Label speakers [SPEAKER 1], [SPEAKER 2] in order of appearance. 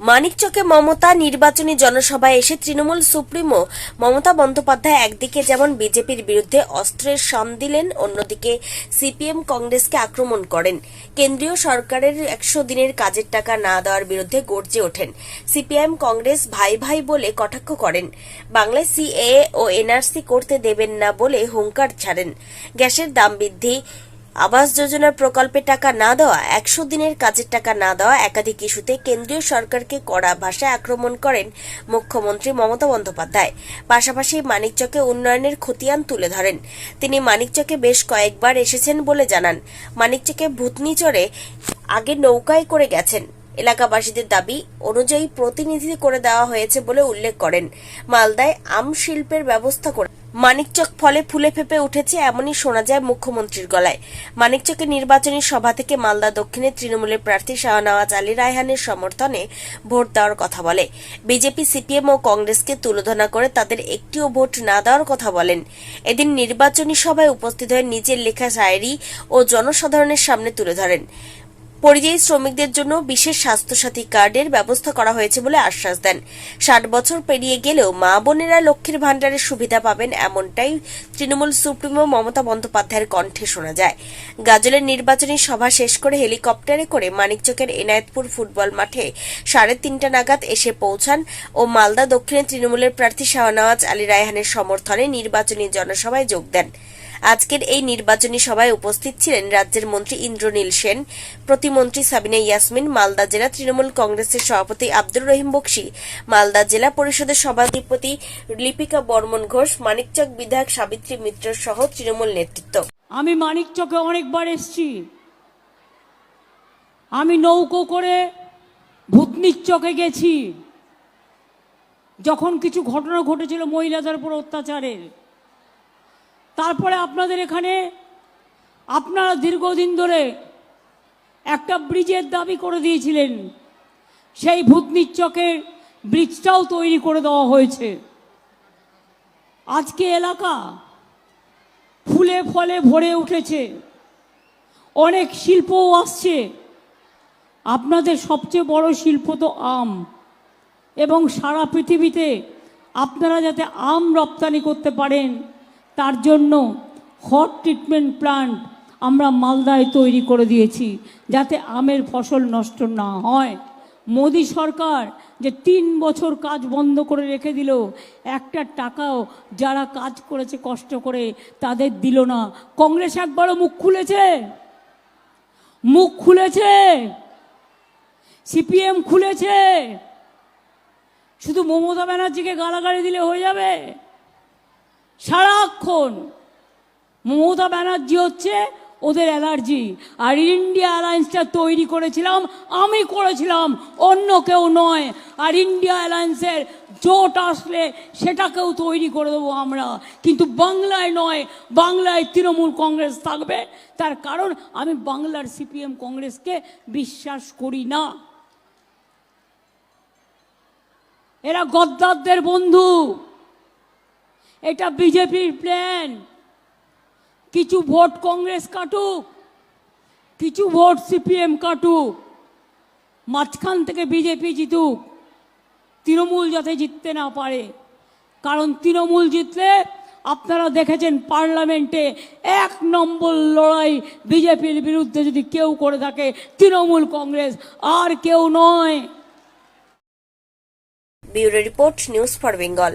[SPEAKER 1] মানিকচকে মমতা নির্বাচনী জনসভায় এসে তৃণমূল সুপ্রিমো মমতা বন্দ্যোপাধ্যায় একদিকে যেমন বিজেপির বিরুদ্ধে অস্ত্রের শান দিলেন, অন্যদিকে সিপিএম কংগ্রেসকে আক্রমণ করেন। কেন্দ্রীয় সরকারের একশো দিনের কাজের টাকা না দেওয়ার বিরুদ্ধে গর্জে ওঠেন। সিপিআইএম কংগ্রেস ভাই ভাই বলে কটাক্ষ করেন। বাংলায় সিএ ও এনআরসি করতে দেবেন না বলে হুঙ্কার ছাড়েন। গ্যাসের দাম বৃদ্ধি আবাস যোজনার প্রকল্পে টাকা না দেওয়া, একশো দিনের কাজের টাকা না দেওয়া একাধিক ইস্যুতে কেন্দ্রীয় সরকারকে কড়া ভাষায় আক্রমণ করেন মুখ্যমন্ত্রী মমতা বন্দ্যোপাধ্যায়। পাশাপাশি মানিকচকে উন্নয়নের খতিয়ান তুলে ধরেন। তিনি মানিকচকে বেশ কয়েকবার এসেছেন বলে জানান। মানিকচকে ভূতনি চড়ে আগে নৌকায় করে গেছেন। এলাকাবাসীদের দাবি অনুযায়ী প্রতিনিধি করে দেওয়া হয়েছে বলে উল্লেখ করেন। মালদায় আম শিল্পের ব্যবস্থা করে মানিকচক ফলে ফুলে ফেপে উঠেছে এমনই শোনা যায় মুখ্যমন্ত্রীর গলায়। মানিকচকের নির্বাচনী সভা থেকে মালদা দক্ষিণে তৃণমূলের প্রার্থী শাহনওয়াজ আলী রায়হানের সমর্থনে ভোট দেওয়ার কথা বলে। বিজেপি, সিপিএম ও কংগ্রেসকে তুলোধনা করে তাদের একটিও ভোট না দেওয়ার কথা বলেন। এদিন নির্বাচনী সভায় উপস্থিত হয়ে নিজের লেখা শায়েরি ও জনসাধারণের সামনে তুলে ধরেন। পরিযায়ী শ্রমিকদের জন্য বিশেষ স্বাস্থ্যসাথী কার্ডের ব্যবস্থা করা হয়েছে বলে আশ্বাস দেন। ষাট বছর পেরিয়ে গেলেও মা বোনেরা লক্ষ্মীর ভাণ্ডারের সুবিধা পাবেন এমনটাই তৃণমূল সুপ্রিমো মমতা বন্দ্যোপাধ্যায়ের কণ্ঠে শোনা যায়। গাজলের নির্বাচনী সভা শেষ করে হেলিকপ্টারে করে মানিকচকের এনায়েতপুর ফুটবল মাঠে সাড়ে তিনটা নাগাদ এসে পৌঁছান ও মালদা দক্ষিণে তৃণমূলের প্রার্থী শাহনওয়াজ আলী রায়হানের সমর্থনে নির্বাচনী জনসভায় যোগ দেন। আজকের এই নির্বাচনী সভায় উপস্থিত ছিলেন রাজ্যের মন্ত্রী ইন্দ্রনীল সেন, প্রতিমন্ত্রী সাবিনা ইয়াসমিন, মালদা জেলা তৃণমূল কংগ্রেসের সভাপতি আব্দুর রহিম বক্সি, মালদা জেলা পরিষদের সভাধিপতি লিপিকা বর্মন ঘোষ, মানিকচক বিধায়ক সাবিত্রী মিত্র সহ তৃণমূল নেতৃত্ব।
[SPEAKER 2] আমি মানিকচকে অনেকবার এসছি। আমি নৌকো করে ভূতনির চকে গেছি। যখন কিছু ঘটনা ঘটেছিল মহিলাদের উপর অত্যাচারের তারপরে আপনাদের এখানে আপনারা দীর্ঘদিন ধরে একটা ব্রিজের দাবি করে দিয়েছিলেন। সেই ভূতনির চকের ব্রিজটাও তৈরি করে দেওয়া হয়েছে। আজকে এলাকা ফুলে ফলে ভরে উঠেছে। অনেক শিল্পও আসছে। আপনাদের সবচেয়ে বড় শিল্প তো আম। এবং সারা পৃথিবীতে আপনারা যাতে আম রপ্তানি করতে পারেন তার জন্য হট ট্রিটমেন্ট প্লান্ট আমরা মালদায় তৈরি করে দিয়েছি, যাতে আমের ফসল নষ্ট না হয়। মোদী সরকার যে তিন বছর কাজ বন্ধ করে রেখে দিল, একটা টাকাও যারা কাজ করেছে কষ্ট করে তাদের দিল না। কংগ্রেস একবারও মুখ খুলেছে? মুখ খুলেছে? সিপিএম খুলেছে? শুধু মমতা ব্যানার্জিকে গালাগালি দিলে হয়ে যাবে? সারাক্ষণ। মমতা ব্যানার্জি হচ্ছে ওদের অ্যালার্জি। আর ইন্ডিয়া অ্যালায়েন্সটা তৈরি করেছিলাম, আমি করেছিলাম, অন্য কেউ নয়। আর ইন্ডিয়া অ্যালায়েন্সের জোট আসলে সেটাকেও তৈরি করে দেবো আমরা। কিন্তু বাংলায় নয়, বাংলায় তৃণমূল কংগ্রেস থাকবে। তার কারণ, আমি বাংলার সিপিএম কংগ্রেসকে বিশ্বাস করি না। এরা গদ্দারদের বন্ধু। এটা বিজেপির প্ল্যান কিছু ভোট কংগ্রেস কাটুক, কিছু ভোট সিপিএম কাটুক, মাঝখান থেকে বিজেপি জিতুক, তৃণমূল যাতে জিততে না পারে। কারণ তৃণমূল জিতলে আপনারা দেখেছেন পার্লামেন্টে এক নম্বর লড়াই বিজেপির বিরুদ্ধে যদি কেউ করে থাকে, তৃণমূল কংগ্রেস আর কেউ নয়।
[SPEAKER 1] Bureau report, news for Bengal.